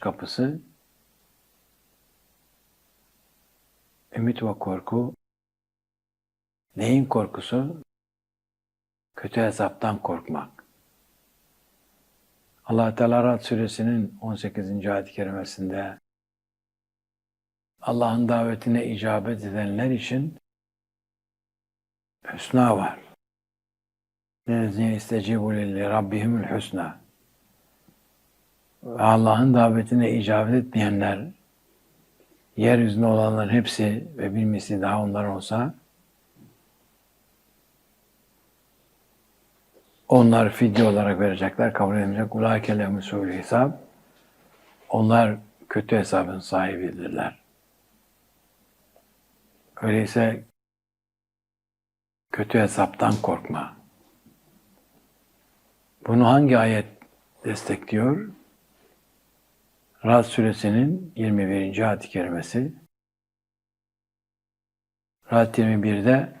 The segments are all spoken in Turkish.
kapısı ümit ve korku neyin korkusu? Kötü hesaptan korkmak. Allah Teala Rad suresinin 18. ayet-i kerimesinde Allah'ın davetine icabet edenler için hüsna var. Nezine istecibu lilli rabbihimül hüsna. Ve Allah'ın davetine icabet etmeyenler, yeryüzünde olanların hepsi ve bir misli daha onlar olsa, onlar fidye olarak verecekler, kabul edilecek. Ulaike lehum su'ül hesab. Onlar kötü hesabın sahibidirler. Öyleyse kötü hesaptan korkma. Bunu hangi ayet destekliyor? Rad suresinin 21. ayet-i kerimesi. Rad 21'de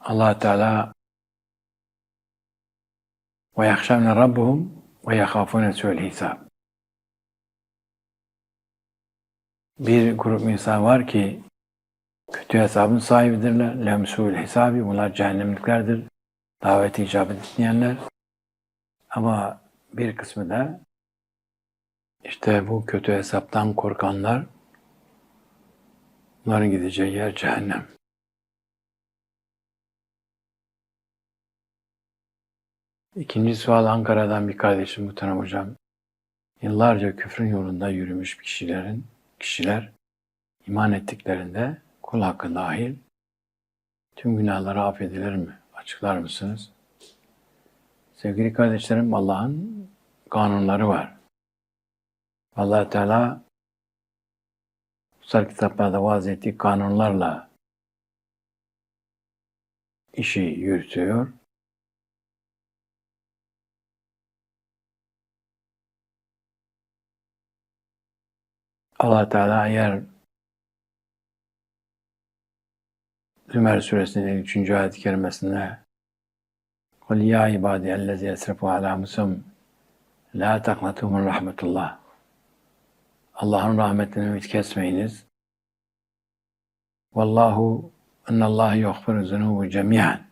allah Teala ve yakşavne rabbuhum ve yakafune su'l hisab. Bir grup insan var ki kötü hesabın sahibidirler. Lem su'l hesabi. Bunlar cehennemliklerdir. Daveti icabet etmeyenler. Ama bir kısmı da işte bu kötü hesaptan korkanlar bunların gideceği yer cehennem. İkinci sual Ankara'dan bir kardeşim muhterem hocam. Yıllarca küfrün yolunda yürümüş kişilerin, kişiler iman ettiklerinde kul hakkı dahil tüm günahları affedilir mi? Açıklar mısınız? Sevgili kardeşlerim Allah'ın kanunları var allah Teala kutsal kitaplarda vaaz ettiği kanunlarla işi yürütüyor. allah Teala eğer Zümer suresinin 53. ayet-i kerimesinde قُلْ يَا عِبَادِيَ الَّذِي يَسْرَفُوا عَلَى مُسَمْ لَا تَقْنَطُوا مِنْ رَحْمَةِ اللّٰهِ Allah'ın rahmetinden ümit kesmeyiniz. Vallahu ennallâhe yughfiru zunubu cemiyen.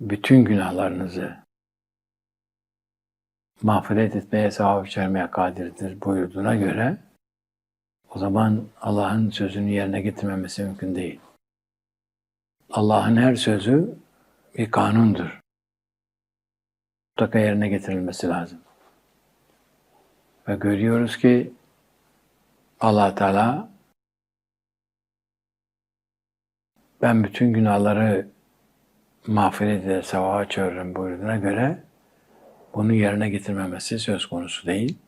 Bütün günahlarınızı mağfiret etmeye, sevap içermeye kadirdir buyurduğuna göre o zaman Allah'ın sözünü yerine getirmemesi mümkün değil. Allah'ın her sözü bir kanundur. Mutlaka yerine getirilmesi lazım. Ve görüyoruz ki allah Teala ben bütün günahları mağfiret eder, sevaba çeviririm buyurduğuna göre bunu yerine getirmemesi söz konusu değil.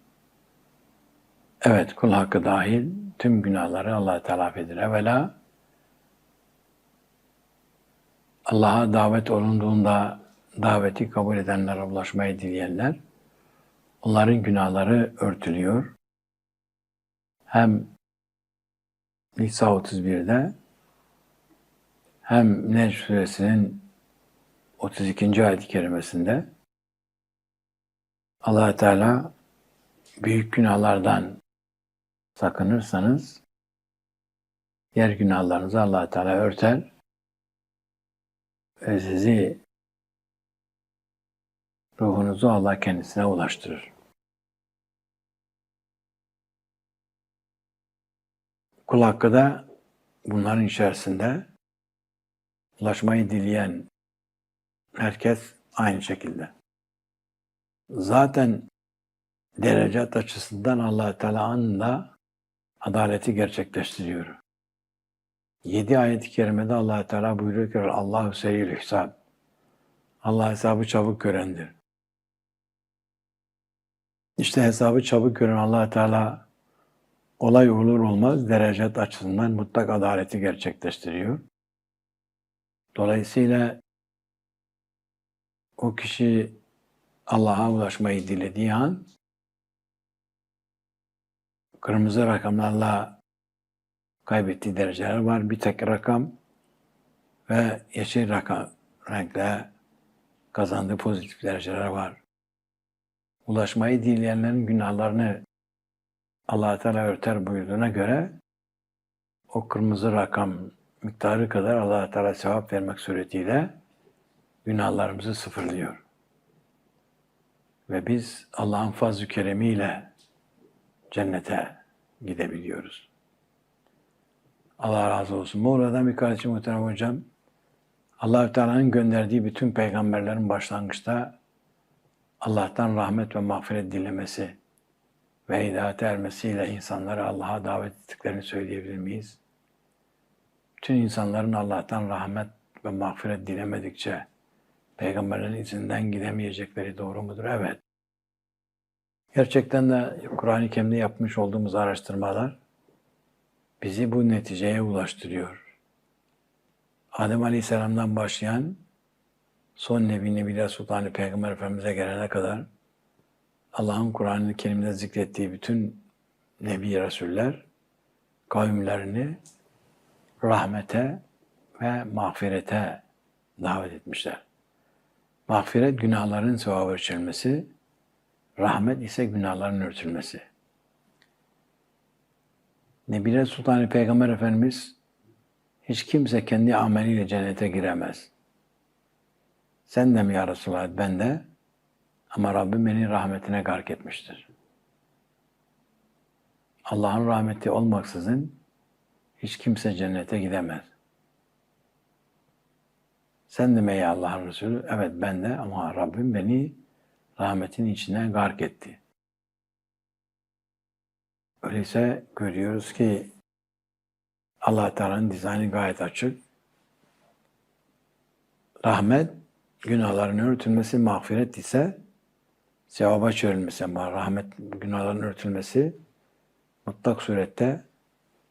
Evet, kul hakkı dahil tüm günahları Allah Teala affeder. Evvela Allah'a davet olunduğunda daveti kabul edenlere ulaşmayı dileyenler, onların günahları örtülüyor. Hem Nisa 31'de hem Necm suresinin 32. ayet-i kerimesinde allah Teala büyük günahlardan sakınırsanız yer günahlarınızı allah Teala örter ve sizi ruhunuzu Allah kendisine ulaştırır. Kul hakkı da bunların içerisinde ulaşmayı dileyen herkes aynı şekilde. Zaten derecat açısından allah Teala anında adaleti gerçekleştiriyor. Yedi ayet-i kerimede allah Teala buyuruyor ki Allahu seyyül hesab. Allah hesabı çabuk görendir. İşte hesabı çabuk gören allah Teala olay olur olmaz derecet açısından mutlak adaleti gerçekleştiriyor. Dolayısıyla o kişi Allah'a ulaşmayı dilediği an kırmızı rakamlarla kaybettiği dereceler var. Bir tek rakam ve yeşil rakam renkle kazandığı pozitif dereceler var. Ulaşmayı dileyenlerin günahlarını allah Teala örter buyurduğuna göre o kırmızı rakam miktarı kadar allah Teala sevap vermek suretiyle günahlarımızı sıfırlıyor. Ve biz Allah'ın fazl-ı keremiyle cennete gidebiliyoruz. Allah razı olsun. Bu arada bir kardeşim muhterem hocam, allah Teala'nın gönderdiği bütün peygamberlerin başlangıçta Allah'tan rahmet ve mağfiret dilemesi ve hidayete ermesiyle insanları Allah'a davet ettiklerini söyleyebilir miyiz? Bütün insanların Allah'tan rahmet ve mağfiret dilemedikçe peygamberlerin izinden gidemeyecekleri doğru mudur? Evet. Gerçekten de Kur'an-ı Kerim'de yapmış olduğumuz araştırmalar bizi bu neticeye ulaştırıyor. Adem Aleyhisselam'dan başlayan son Nebi Nebiler Sultanı Peygamber Efendimiz'e gelene kadar Allah'ın Kur'an-ı zikrettiği bütün Nebi Resuller kavimlerini rahmete ve mağfirete davet etmişler. Mağfiret günahların sevabı içilmesi, rahmet ise günahların örtülmesi. Nebiler Sultanı Peygamber Efendimiz hiç kimse kendi ameliyle cennete giremez. Sen de mi ya Resulallah ben de ama Rabbim beni rahmetine gark etmiştir. Allah'ın rahmeti olmaksızın hiç kimse cennete gidemez. Sen de mi ey Allah'ın Resulü? Evet ben de ama Rabbim beni rahmetin içine gark etti. Öyleyse görüyoruz ki allah Teala'nın dizaynı gayet açık. Rahmet, günahların örtülmesi, mağfiret ise sevaba çevrilmesi ama rahmet, günahların örtülmesi mutlak surette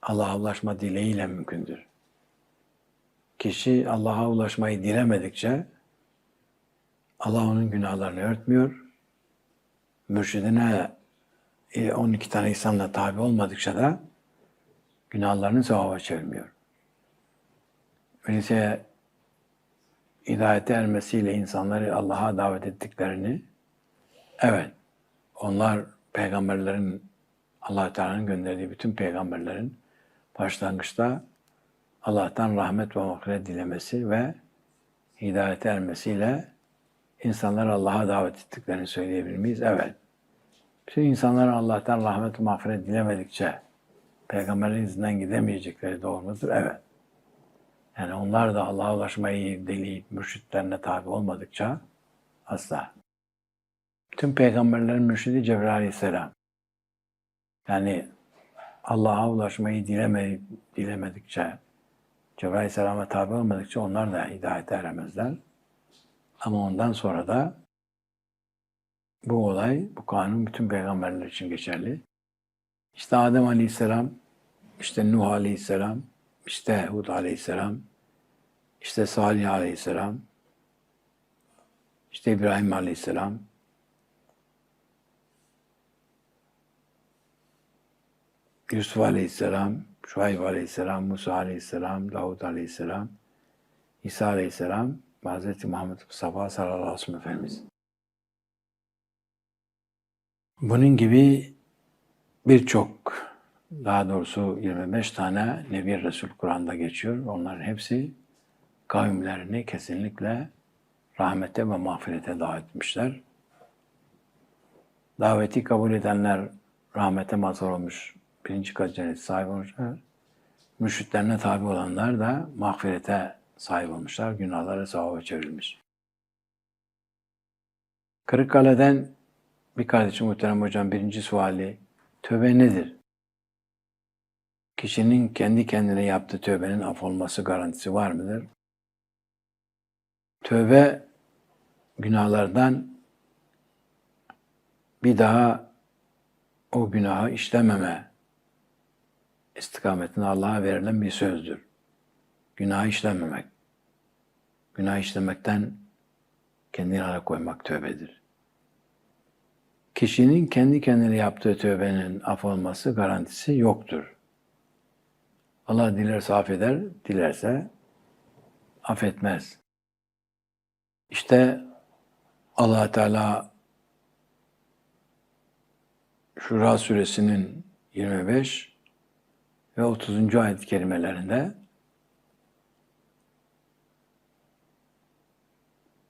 Allah'a ulaşma dileğiyle mümkündür. Kişi Allah'a ulaşmayı dilemedikçe Allah onun günahlarını örtmüyor. Mürşidine 12 tane insanla tabi olmadıkça da günahlarını sevaba çevirmiyor. Öyleyse hidayete ermesiyle insanları Allah'a davet ettiklerini evet onlar peygamberlerin allah Teala'nın gönderdiği bütün peygamberlerin başlangıçta Allah'tan rahmet ve mağfiret dilemesi ve hidayete ermesiyle insanları Allah'a davet ettiklerini söyleyebilir miyiz? Evet. Bütün insanların Allah'tan rahmet ve mağfiret dilemedikçe peygamberin izinden gidemeyecekleri doğru mudur? Evet. Yani onlar da Allah'a ulaşmayı deliyip mürşitlerine tabi olmadıkça asla. Tüm peygamberlerin mürşidi Cebrail Aleyhisselam. Yani Allah'a ulaşmayı dileme, dilemedikçe, Cebrail Aleyhisselam'a tabi olmadıkça onlar da hidayete eremezler. Ama ondan sonra da bu olay, bu kanun bütün peygamberler için geçerli. İşte Adem Aleyhisselam, işte Nuh Aleyhisselam, işte Hud Aleyhisselam, işte Salih Aleyhisselam, işte İbrahim Aleyhisselam, Yusuf Aleyhisselam, Şuayb Aleyhisselam, Musa Aleyhisselam, Davud Aleyhisselam, İsa Aleyhisselam Hz. Muhammed Mustafa sallallahu aleyhi ve Efendimiz. Bunun gibi birçok, daha doğrusu 25 tane Nebi Resul Kur'an'da geçiyor. Onların hepsi kavimlerini kesinlikle rahmete ve mağfirete davet etmişler. Daveti kabul edenler rahmete mazhar olmuş, birinci cennet sahibi olmuşlar. Mürşitlerine tabi olanlar da mağfirete sahip olmuşlar, günahlara sevaba çevrilmiş. Kırıkkale'den bir kardeşim muhterem hocam birinci suali, tövbe nedir? Kişinin kendi kendine yaptığı tövbenin af olması garantisi var mıdır? Tövbe günahlardan bir daha o günahı işlememe istikametine Allah'a verilen bir sözdür. Günah işlememek. Günah işlemekten kendini alakoymak tövbedir. Kişinin kendi kendine yaptığı tövbenin af olması garantisi yoktur. Allah dilerse affeder, dilerse affetmez. İşte allah Teala Şura suresinin 25 ve 30. ayet-i kerimelerinde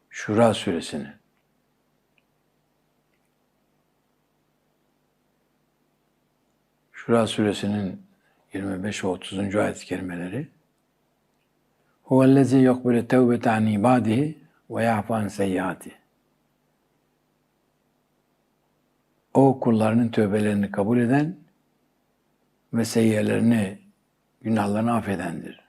Şura suresini Şura suresinin 25 ve 30. ayet-i kerimeleri Huvellezî yokbule tevbete an ibadihi ve ya'fu an seyyiati. O kullarının tövbelerini kabul eden ve seyyelerini, günahlarını affedendir.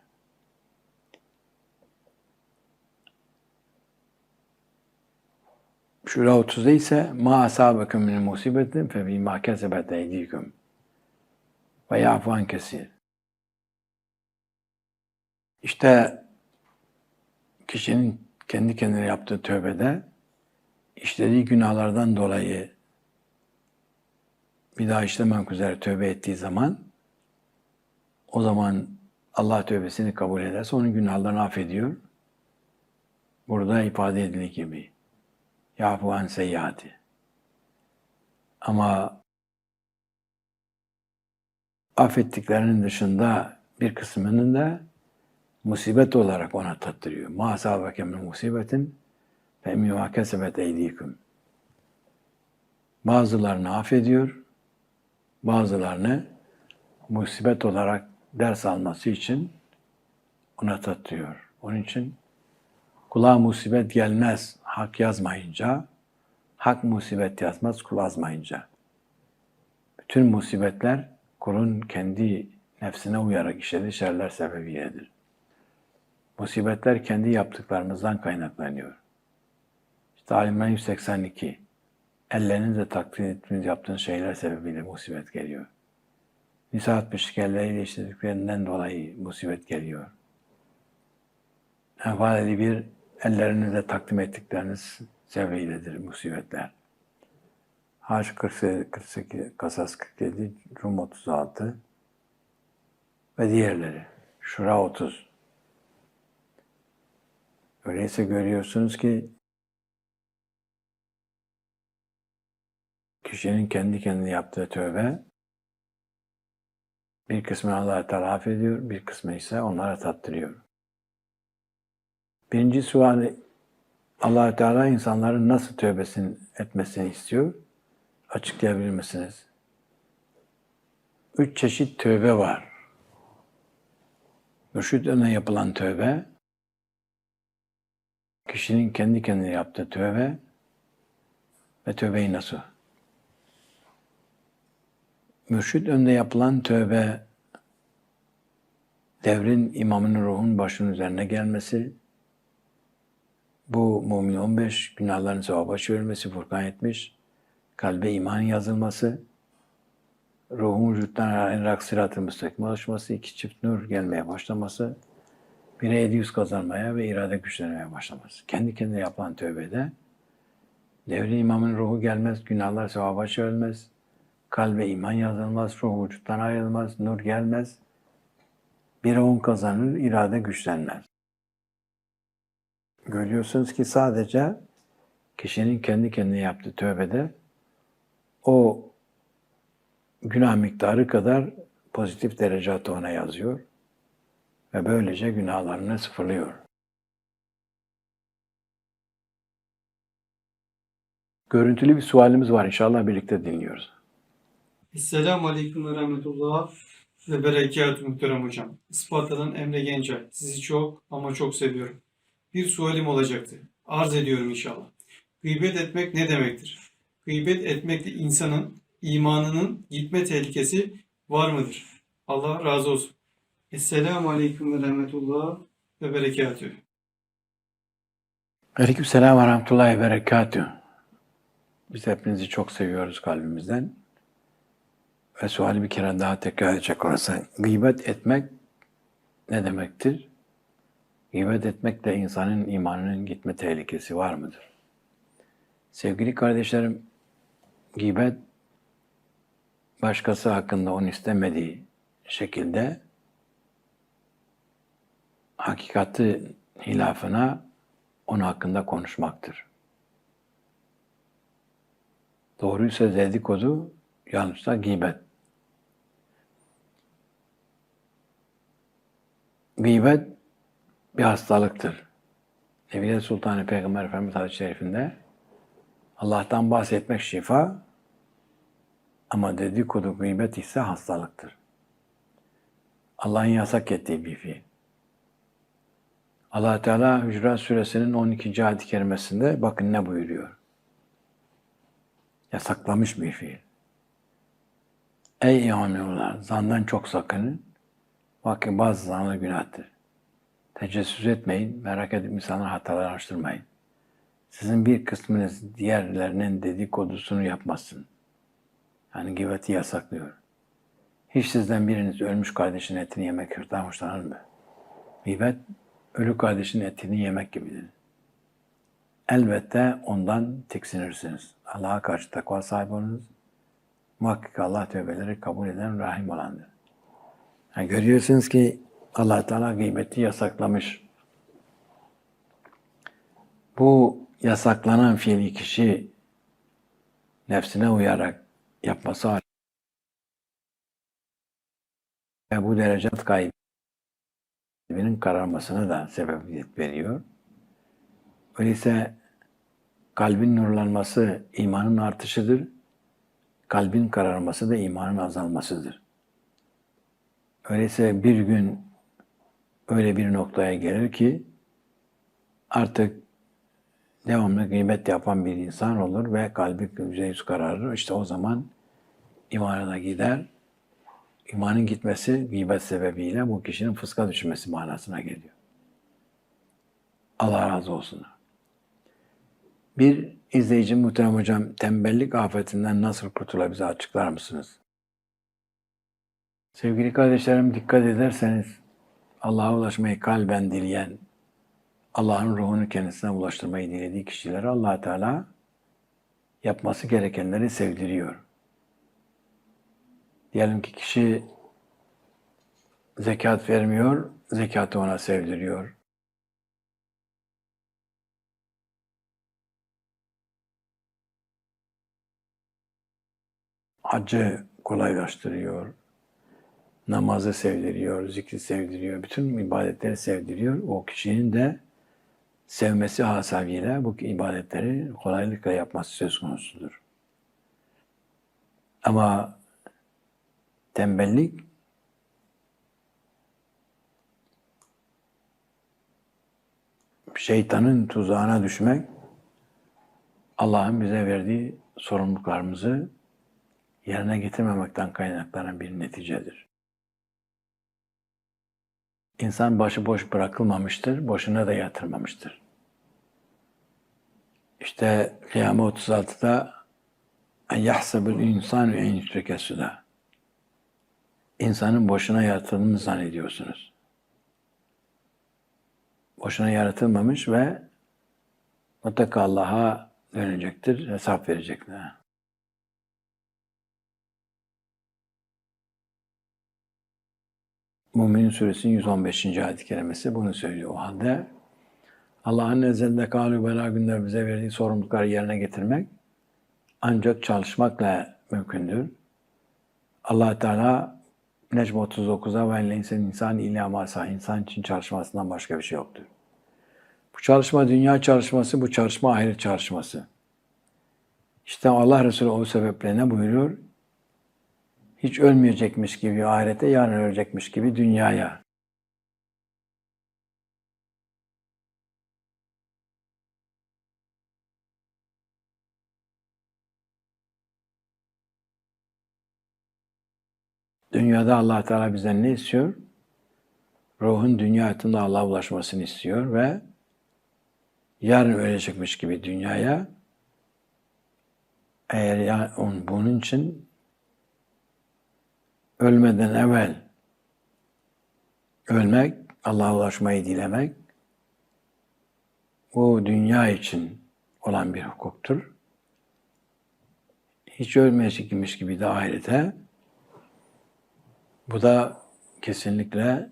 Şura 30'da ise ma asabekum min musibetin fe bima kesebet eydikum ve ya'fu an kesir. İşte kişinin kendi kendine yaptığı tövbede işlediği günahlardan dolayı bir daha işlemek üzere tövbe ettiği zaman o zaman Allah tövbesini kabul ederse onun günahlarını affediyor. Burada ifade edildiği gibi. Yafu an seyyati. Ama affettiklerinin dışında bir kısmının da musibet olarak ona tattırıyor. Ma asabeke min musibetin ve mimâ kesebet eydîküm. Bazılarını affediyor, bazılarını musibet olarak ders alması için ona tattırıyor. Onun için kulağa musibet gelmez hak yazmayınca, hak musibet yazmaz kul azmayınca. Bütün musibetler kulun kendi nefsine uyarak işlediği şerler sebebiyledir. Musibetler kendi yaptıklarımızdan kaynaklanıyor. İşte Alimran 182. Ellerinizle takdir ettiğiniz yaptığınız şeyler sebebiyle musibet geliyor. Nisa 62 elleriyle işlediklerinden dolayı musibet geliyor. Enfal 51 ellerinizle takdim ettikleriniz sebebiyledir musibetler. Haç 48, 48, Kasas 47, Rum 36 ve diğerleri. Şura 30. Öyleyse görüyorsunuz ki kişinin kendi kendine yaptığı tövbe bir kısmını Allah'a taraf ediyor, bir kısmı ise onlara tattırıyor. Birinci suali allah Teala insanların nasıl tövbesini etmesini istiyor? Açıklayabilir misiniz? Üç çeşit tövbe var. Mürşid önüne yapılan tövbe, kişinin kendi kendine yaptığı tövbe ve tövbeyi nasıl? Mürşid önünde yapılan tövbe, devrin imamının ruhun başının üzerine gelmesi, bu Mumin 15 günahların sevaba çevirmesi, Furkan 70, kalbe iman yazılması, ruhun vücuttan enrak sırat-ı müstakim oluşması, iki çift nur gelmeye başlaması, bire 700 kazanmaya ve irade güçlenmeye başlaması. Kendi kendine yapılan tövbede devri imamın ruhu gelmez, günahlar sevaba çevrilmez, kalbe iman yazılmaz, ruh vücuttan ayrılmaz, nur gelmez, bire 10 kazanır, irade güçlenmez. Görüyorsunuz ki sadece kişinin kendi kendine yaptığı tövbede o günah miktarı kadar pozitif derecatı ona yazıyor ve böylece günahlarını sıfırlıyor. Görüntülü bir sualimiz var. İnşallah birlikte dinliyoruz. Esselamu Aleyküm ve Rahmetullah ve Berekatuhu Muhterem Hocam. Isparta'dan Emre Gencay. Sizi çok ama çok seviyorum. Bir sualim olacaktı. Arz ediyorum inşallah. Gıybet etmek ne demektir? Gıybet etmekle insanın imanının gitme tehlikesi var mıdır? Allah razı olsun. Esselamu Aleyküm ve Rahmetullah ve Berekatuhu. Aleyküm selam ve rahmetullahi ve berekatüh. Biz hepinizi çok seviyoruz kalbimizden. Ve suali bir kere daha tekrar edecek olursa, gıybet etmek ne demektir? Gıybet etmekle insanın imanının gitme tehlikesi var mıdır? Sevgili kardeşlerim, gıybet başkası hakkında onu istemediği şekilde hakikati hilafına onun hakkında konuşmaktır. Doğruysa dedikodu, yanlışsa gıybet. Gıybet bir hastalıktır. Nebiye Sultanı Peygamber Efendimiz Hazreti Şerif'inde Allah'tan bahsetmek şifa ama dedikodu gıybet ise hastalıktır. Allah'ın yasak ettiği bir fiil. allah Teala Hücurat Suresinin 12. ayet-i kerimesinde bakın ne buyuruyor. Yasaklamış bir fiil. Ey imanlılar, zandan çok sakının. Bakın bazı zanlar günahtır. Tecessüs etmeyin, merak edip insanlar hatalar araştırmayın. Sizin bir kısmınız diğerlerinin dedikodusunu yapmasın. Yani gıybeti yasaklıyor. Hiç sizden biriniz ölmüş kardeşin etini yemekten hoşlanır mı? Gıybet, ölü kardeşin etini yemek gibidir. Elbette ondan tiksinirsiniz. Allah'a karşı takva sahibi olunuz. Muhakkak Allah tövbeleri kabul eden rahim olandır. Yani görüyorsunuz ki allah Teala gıybeti yasaklamış. Bu yasaklanan fiili kişi nefsine uyarak yapması halinde ve bu derecat kaybının kararmasına da sebebiyet veriyor. Öyleyse kalbin nurlanması imanın artışıdır. Kalbin kararması da imanın azalmasıdır. Öyleyse bir gün öyle bir noktaya gelir ki artık devamlı gıybet yapan bir insan olur ve kalbi yüzde yüz kararır. İşte o zaman imana da gider. İmanın gitmesi gıybet sebebiyle bu kişinin fıska düşmesi manasına geliyor. Allah razı olsun. Bir izleyici muhterem hocam tembellik afetinden nasıl kurtulabilir açıklar mısınız? Sevgili kardeşlerim dikkat ederseniz Allah'a ulaşmayı kalben dileyen, Allah'ın ruhunu kendisine ulaştırmayı dilediği kişilere allah Teala yapması gerekenleri sevdiriyor. Diyelim ki kişi zekat vermiyor, zekatı ona sevdiriyor. Hacı kolaylaştırıyor, namazı sevdiriyor, zikri sevdiriyor, bütün ibadetleri sevdiriyor. O kişinin de sevmesi hasabiyle bu ibadetleri kolaylıkla yapması söz konusudur. Ama tembellik şeytanın tuzağına düşmek Allah'ın bize verdiği sorumluluklarımızı yerine getirmemekten kaynaklanan bir neticedir. İnsan başıboş bırakılmamıştır, boşuna da yatırmamıştır. İşte Kıyame 36'da en yahsebul insanu en yutrike suda. İnsanın boşuna yaratıldığını zannediyorsunuz. Boşuna yaratılmamış ve mutlaka Allah'a dönecektir, hesap verecektir. Mümin Suresinin 115. ayet-i kerimesi bunu söylüyor. O halde Allah'ın nezdinde kâlû bela günler bize verdiği sorumlulukları yerine getirmek ancak çalışmakla mümkündür. allah Teala Necm 39'a ve leysen insan illa insan için çalışmasından başka bir şey yoktur. Bu çalışma dünya çalışması, bu çalışma ahiret çalışması. İşte Allah Resulü o sebeple ne buyuruyor? Hiç ölmeyecekmiş gibi ahirete, yarın ölecekmiş gibi dünyaya. Dünyada allah Teala bizden ne istiyor? Ruhun dünya hayatında Allah'a ulaşmasını istiyor ve yarın ölecekmiş gibi dünyaya eğer ya, bunun için ölmeden evvel ölmek, Allah'a ulaşmayı dilemek bu dünya için olan bir hukuktur. Hiç ölmeyecekmiş gibi de ahirete bu da kesinlikle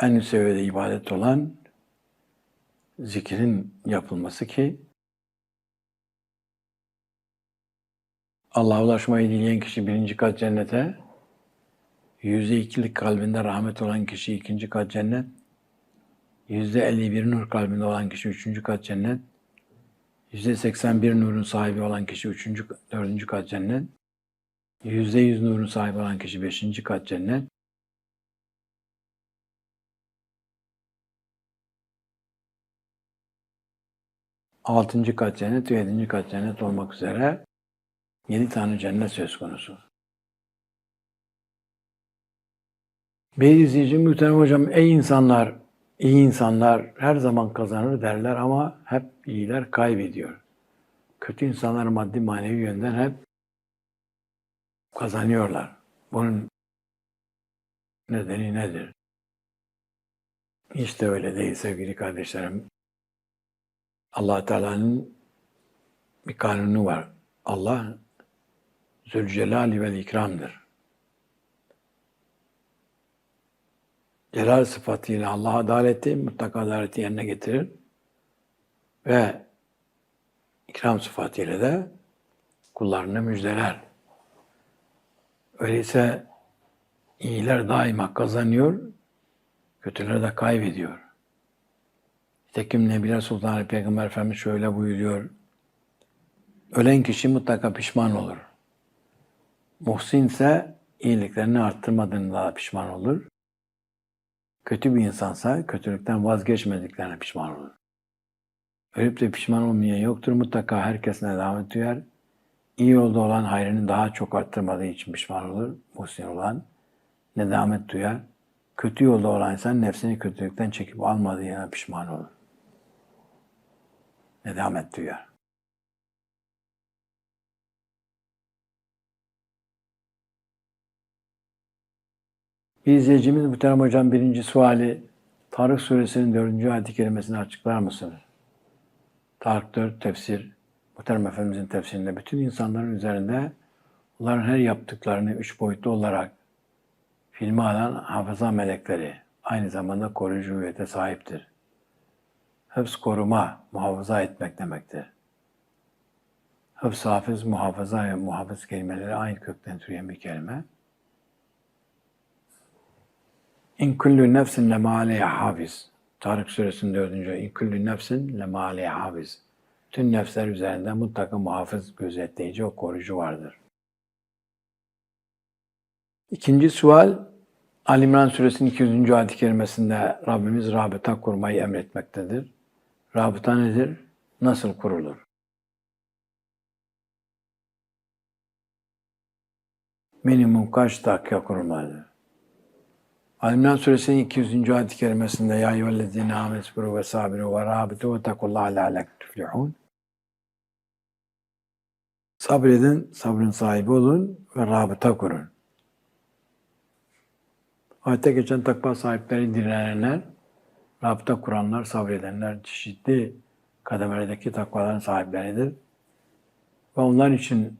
en seviyede ibadet olan zikrin yapılması ki Allah'a ulaşmayı dileyen kişi birinci kat cennete, Yüzde ikilik kalbinde rahmet olan kişi ikinci kat cennet. Yüzde elli bir nur kalbinde olan kişi üçüncü kat cennet. Yüzde seksen bir nurun sahibi olan kişi üçüncü, dördüncü kat cennet. Yüzde yüz nurun sahibi olan kişi beşinci kat cennet. Altıncı kat cennet ve yedinci kat cennet olmak üzere yedi tane cennet söz konusu. Bir izleyici muhterem hocam, ey insanlar, iyi insanlar her zaman kazanır derler ama hep iyiler kaybediyor. Kötü insanlar maddi manevi yönden hep kazanıyorlar. Bunun nedeni nedir? Hiç de öyle değil sevgili kardeşlerim. allah Teala'nın bir kanunu var. Allah Zülcelali vel İkram'dır. Celal sıfatıyla Allah adaleti, mutlak adaleti yerine getirir. Ve ikram sıfatıyla da kullarını müjdeler. Öyleyse iyiler daima kazanıyor, kötüler de kaybediyor. Nitekim Nebiler Sultanı Peygamber Efendimiz şöyle buyuruyor. Ölen kişi mutlaka pişman olur. Muhsin ise iyiliklerini arttırmadığında pişman olur. Kötü bir insansa kötülükten vazgeçmediklerine pişman olur. Ölüp de pişman olmayan yoktur. Mutlaka herkes nedamet duyar. İyi yolda olan hayrını daha çok arttırmadığı için pişman olur. Muhsin olan nedamet duyar. Kötü yolda olan insan nefsini kötülükten çekip almadığına pişman olur. Nedamet duyar. Bir izleyicimiz Muhterem Hocam birinci suali Tarık Suresinin dördüncü ayet-i kerimesini açıklar mısınız? Tarık 4 tefsir, Muhterem Efendimizin tefsirinde bütün insanların üzerinde onların her yaptıklarını üç boyutlu olarak filme alan hafıza melekleri aynı zamanda koruyucu hüviyete sahiptir. Hıfz koruma, muhafaza etmek demektir. Hıfz, hafız, muhafaza ve muhafız kelimeleri aynı kökten türeyen bir kelime. İn kullu nefsin lema aleyha hafiz. Tarık suresinin dördüncü. İn kullu nefsin lema aleyha hafiz. Tüm nefsler üzerinde mutlaka muhafız, gözetleyici o koruyucu vardır. İkinci sual, Ali İmran suresinin 200. ayet-i kerimesinde Rabbimiz rabıta kurmayı emretmektedir. Rabıta nedir? Nasıl kurulur? Minimum kaç dakika kurulmalıdır? Ali Suresinin 200. ayet-i kerimesinde Ya eyyühellezine amesbiru ve sabiru ve rabitu ve takullaha lealek tuflihun Sabredin, sabrın sahibi olun ve rabıta kurun. Ayette geçen takva sahipleri direnenler, rabıta kuranlar, sabredenler çeşitli kademelerdeki takvaların sahipleridir. Ve onlar için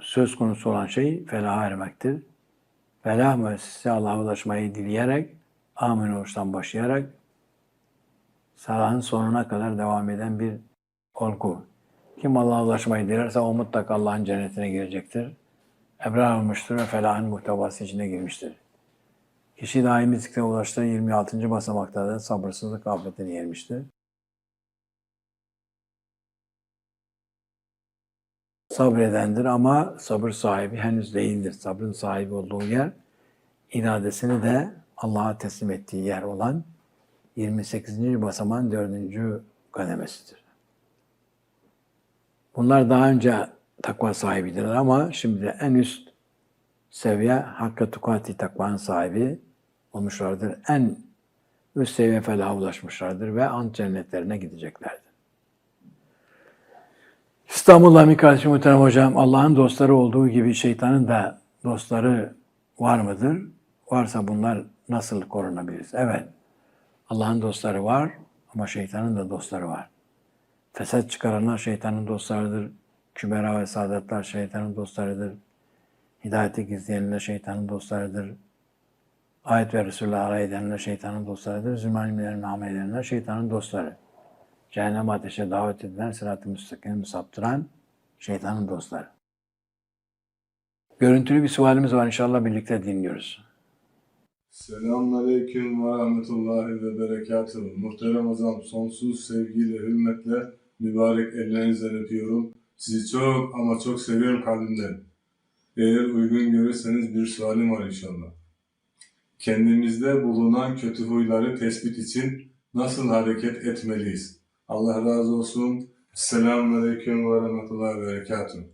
söz konusu olan şey felaha ermektir. Felah müessesesi Allah'a ulaşmayı dileyerek, amin oruçtan başlayarak, salahın sonuna kadar devam eden bir olgu. Kim Allah'a ulaşmayı dilerse o mutlaka Allah'ın cennetine girecektir. Ebrar olmuştur ve felahın muhtevası içine girmiştir. Kişi daimi zikre ulaştığı 26. basamakta da sabırsızlık afetini yermiştir. Sabredendir ama sabır sahibi henüz değildir. Sabrın sahibi olduğu yer, iradesini de Allah'a teslim ettiği yer olan 28. basamağın 4. kademesidir. Bunlar daha önce takva sahibidirler ama şimdi de en üst seviye hakka tukati takvanın sahibi olmuşlardır. En üst seviye felaha ulaşmışlardır ve ant cennetlerine gideceklerdir. İstanbul'da bir kardeşim muhterem hocam, Allah'ın dostları olduğu gibi şeytanın da dostları var mıdır? Varsa bunlar nasıl korunabiliriz? Evet, Allah'ın dostları var ama şeytanın da dostları var. Fesat çıkaranlar şeytanın dostlarıdır. Kümera ve saadetler şeytanın dostlarıdır. Hidayeti gizleyenler şeytanın dostlarıdır. Ayet ve Resul'le alay edenler şeytanın dostlarıdır. Zülmanimlerin amel edenler şeytanın dostları cehennem ateşe davet edilen sırat-ı müstakimi saptıran şeytanın dostları. Görüntülü bir sualimiz var inşallah birlikte dinliyoruz. Selamünaleyküm ve rahmetullahi ve berekatuhu. Muhterem hocam sonsuz sevgiyle, hürmetle mübarek ellerinizden öpüyorum. Sizi çok ama çok seviyorum kalbimden. Eğer uygun görürseniz bir sualim var inşallah. Kendimizde bulunan kötü huyları tespit için nasıl hareket etmeliyiz? Allah razı olsun. Selamünaleyküm ve rahmetullahi ve berekatuhu.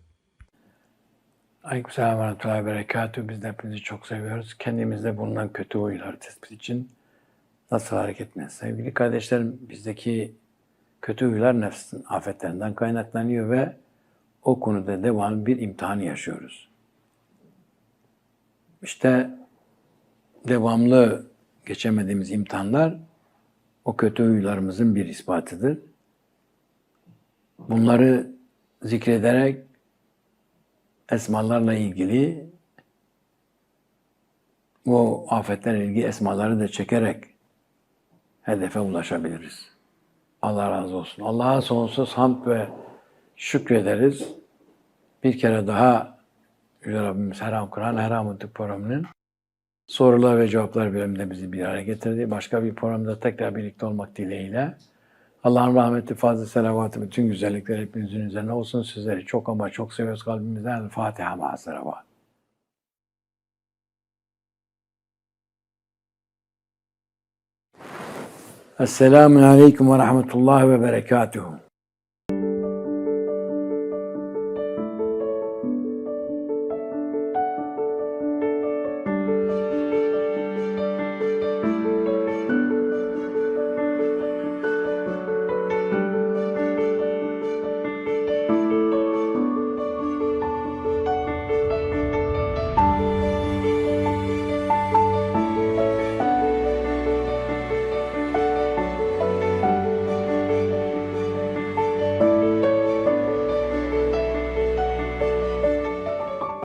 Aleykümselam ve rahmetullahi ve berekatuhu. Biz de hepinizi çok seviyoruz. Kendimizde bulunan kötü huyları tespit için nasıl hareket etmeliyiz? Sevgili kardeşlerim, bizdeki kötü huylar nefsin afetlerinden kaynaklanıyor ve o konuda devamlı bir imtihan yaşıyoruz. İşte devamlı geçemediğimiz imtihanlar o kötü huylarımızın bir ispatıdır. Bunları zikrederek esmalarla ilgili o afetlerle ilgili esmaları da çekerek hedefe ulaşabiliriz. Allah razı olsun. Allah'a sonsuz hamd ve şükrederiz. Bir kere daha Yüce Rabbimiz her an Kur'an, her an programının sorular ve cevaplar bölümünde bizi bir araya getirdi. Başka bir programda tekrar birlikte olmak dileğiyle. Allah'ın rahmeti, fazla selavatı, bütün güzellikler hepinizin üzerine olsun. Sizleri çok ama çok seviyoruz kalbimizden. El Fatiha ma selavat. Esselamu Aleyküm ve Rahmetullahi ve Berekatuhu.